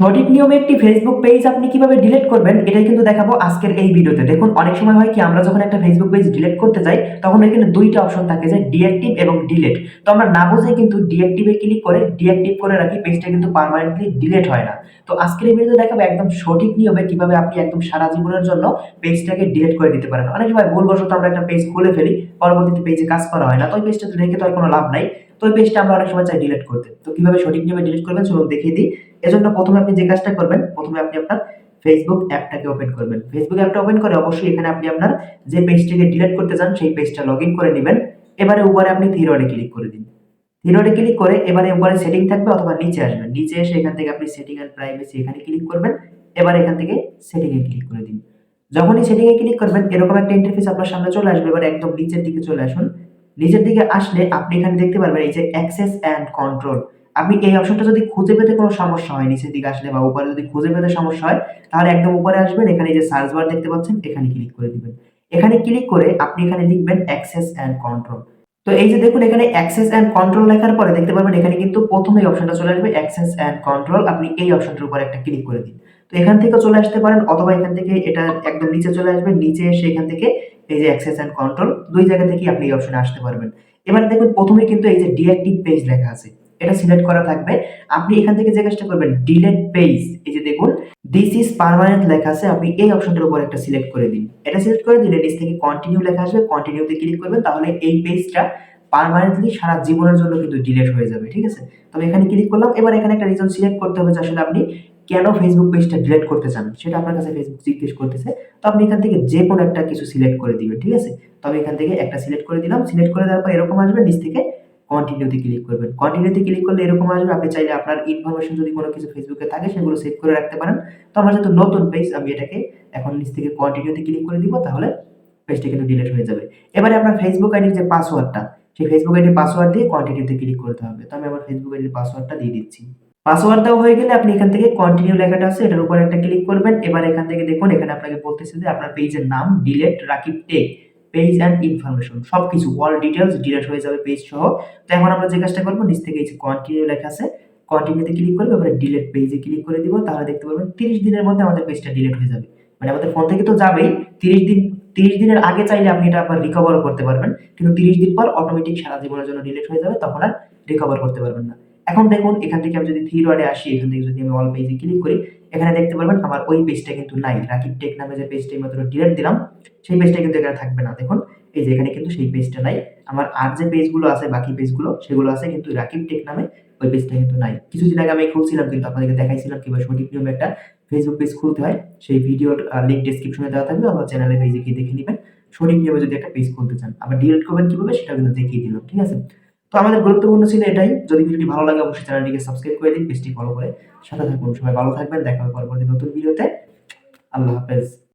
সঠিক নিয়মে একটি ফেসবুক পেজ আপনি কীভাবে ডিলিট করবেন, এটাই কিন্তু দেখাবো আজকের এই ভিডিওতে। দেখুন, অনেক সময় হয় কি, আমরা যখন একটা ফেসবুক পেজ ডিলিট করতে যাই, তখন এখানে দুইটা অপশন থাকে যে ডিঅ্যাক্টিভ এবং ডিলিট তো আমরা না বুঝে কিন্তু ডিঅ্যাক্টিভে ক্লিক করে ডিঅ্যাক্টিভ করে রাখি পেজটা কিন্তু পার্মানেন্টলি ডিলিট হয় না। তো আজকের এই ভিডিওতে দেখাবো একদম সঠিক নিয়মে কীভাবে আপনি একদম সারা জীবনের জন্য পেজটাকে ডিলিট করে দিতে পারেন। অনেক সময় ভুলবশত আমরা একটা পেজ খুলে ফেলি, পরবর্তীতে পেজে কাজ করা হয় না, তো ওই পেজটা রেখে তো আর কোনো লাভ নাই। তো ওই পেজটা আমরা অনেক সময় চাই ডিলিট করতে। তো কীভাবে সঠিক নিয়মে ডিলিট করবেন, চলুন দেখিয়ে দিই। এজন্য প্রথমে আপনি যে কাজটা করবেন, প্রথমে আপনি আপনার ফেসবুক অ্যাপটাকে ওপেন করবেন। ফেসবুক অ্যাপটা ওপেন করে অবশ্যই এখানে আপনি আপনার যে পেজটিকে ডিলিট করতে চান, সেই পেজটা লগ ইন করে নেবেন। এবারে উপরে আপনি থিরোডে ক্লিক করে দিন। থিরোডে ক্লিক করে এবারে উপরে সেটিং থাকবে অথবা নিচে আসবেন নিচে এসে এখান থেকে আপনি সেটিং এন্ড প্রাইভেসি এখানে ক্লিক করবেন। এবার এখান থেকে সেটিং এ ক্লিক করে দিন। যখনই সেটিং এ ক্লিক করবেন, এরকম একটা ইন্টারফেস আপনার সামনে চলে আসবে। এবার একদম নিচের দিকে চলে আসুন। নিচের দিকে আসলে আপনি এখানে দেখতে পারবেন এই যে অ্যাক্সেস অ্যান্ড কন্ট্রোল আপনি এই অপশনটা যদি খুঁজে পেতে কোনো সমস্যা হয়, নিচের দিকে আসলে বা উপরে যদি খুঁজে পেতে সমস্যা হয়, তাহলে একদম উপরে আসবেন, এখানে যে সার্চ বার দেখতে পাচ্ছেন, এখানে ক্লিক করে দিবেন। এখানে ক্লিক করে আপনি এখানে লিখবেন অ্যাক্সেস অ্যান্ড কন্ট্রোল তো এই যে দেখুন, এখানে অ্যাক্সেস অ্যান্ড কন্ট্রোল লেখার পরে দেখতে পারবেন, এখানে কিন্তু প্রথমেই অপশনটা চলে আসবে অ্যাক্সেস অ্যান্ড কন্ট্রোল আপনি এই অপশনটার উপর একটা ক্লিক করে দিন। তো এখান থেকে চলে আসতে পারেন, অথবা এখান থেকে এটা একদম নিচে চলে আসবে, নিচে এসে এখান থেকে এই যে অ্যাক্সেস অ্যান্ড কন্ট্রোল দুই জায়গা থেকেই আপনি এই অপশনে আসতে পারবেন। এবার দেখুন, প্রথমে কিন্তু এই যে ডিঅ্যাক্টিভ পেজ লেখা আছে। এটা সিলেক্ট করা থাকবে। আপনি এখান থেকে যে কাজটা করবেন ডিলেট পেজ এই যে দেখুন দিস ইজ পার্মানেন্ট লেখা আছে, আপনি এই অপশনটার উপর একটা সিলেক্ট করে দিন। এটা সিলেক্ট করে দিলে নিচ থেকে কন্টিনিউ লেখা আসবে কন্টিনিউতে ক্লিক করবেন, তাহলে এই পেজটা পার্মানেন্টলি সারা জীবনের জন্য কিন্তু ডিলেট হয়ে যাবে, ঠিক আছে? তবে এখানে ক্লিক করলাম, এবার এখানে একটা রিজন সিলেক্ট করতে হবে, যে আসলে আপনি কেন ফেসবুক পেজটা ডিলিট করতে চান? সেটা আপনার কাছে ফেসবুক জিজ্ঞেস করতেছে, তো আপনি এখান থেকে যে কোনো একটা কিছু সিলেক্ট করে দিবেন, ঠিক আছে? তো আমি এখান থেকে একটা সিলেক্ট করে দিলাম সিলেক্ট করে দেওয়ার পর এরকম আসবে নিচ থেকে কন্টিনিউতে ক্লিক করবেন। কন্টিনিউতে ক্লিক করলে এরকম আসবে, আপনি চাইলে আপনার ইনফরমেশন যদি কোনো কিছু ফেসবুকে থাকে, সেগুলো সেভ করে রাখতে পারেন। তো আমার যেহেতু নতুন পেজ আমি এটাকে এখন নিচ থেকে কন্টিনিউতে ক্লিক করে দিব, তাহলে পেজটা কিন্তু ডিলিট হয়ে যাবে। এবারে আপনার ফেসবুক আইডির যে পাসওয়ার্ডটা সেই ফেসবুক আইডির পাসওয়ার্ড দিয়ে কন্টিনিউতে ক্লিক করতে হবে। তো আমি আমার ফেসবুক আইডির পাসওয়ার্ডটা দিয়ে দিচ্ছি। পাসওয়ার্ড হয়ে গেলে আপনি এখান থেকে কন্টিনিউ লেখাটা আছে, এটার উপর একটা ক্লিক করবেন। এবার এখান থেকে দেখুন, এখানে আপনাকে বলতেছে যে আপনার পেজের নাম delete Rakib tech. Page and information সব কিছু অল ডিটেলস ডিলেট হয়ে যাবে পেজ সহ। তো এখন আমরা যে কাজটা করব, নিচ থেকে এই কন্টিনিউ লেখা আছে কন্টিনিউতে ক্লিক করব, এবারে ডিলেট পেজে ক্লিক করে দিব, তাহলে দেখতে পারবেন তিরিশ দিনের মধ্যে আমাদের পেজটা ডিলেট হয়ে যাবে। মানে আমাদের ফোন থেকে তো যাবেই, তিরিশ দিন, তিরিশ দিনের আগে চাইলে আপনি এটা আবার রিকভারও করতে পারবেন, কিন্তু তিরিশ দিন পর অটোমেটিক সারা জীবনের জন্য ডিলিট হয়ে যাবে, তখন আর রিকভার করতে পারবেন না। এখন দেখুন, এখান থেকে আমি যদি থ্রি ওয়ার্ডে আসি, এখান থেকে যদি আমি অল পেজে ক্লিক করি, এখানে দেখতে পারবেন আমার ওই পেজটা কিন্তু নাই। রাকিব টেক নামে যে পেজটা মাত্র ডিলিট দিলাম, সেই পেজটা কিন্তু এখানে থাকবে না। দেখুন, এই যে এখানে কিন্তু সেই পেজটা নাই। আমার আর যে পেজগুলো আছে, বাকি পেজগুলো সেগুলো আছে কিন্তু রাকিব টেক নামে ওই পেজটা কিন্তু নাই। কিছুদিন আগে আমি খুলছিলাম কিন্তু আপনাদেরকে দেখাইছিলাম কীভাবে সঠিক নিয়মে একটা ফেসবুক পেজ খুলতে হয়। সেই ভিডিওর লিঙ্ক ডিসক্রিপশনে দেওয়া থাকবে। অথবা চ্যানেলে পেজে গিয়ে দেখে নেবেন। সঠিক নিয়মে যদি একটা পেজ খুলতে চান। আবার ডিলিট করবেন কীভাবে সেটা কিন্তু দেখিয়ে দিলাম। ঠিক আছে? তো আমাদের গুরুত্বপূর্ণ ছিল এটাই। যদি ভিডিওটি ভালো লাগে, অবশ্যই চ্যানেলটিকে সাবস্ক্রাইব করে দিন, পেজটি ফলো করে সাথে থাকুন। সবাই ভালো থাকবেন, দেখা হবে পরবর্তী নতুন ভিডিওতে আল্লাহ হাফেজ।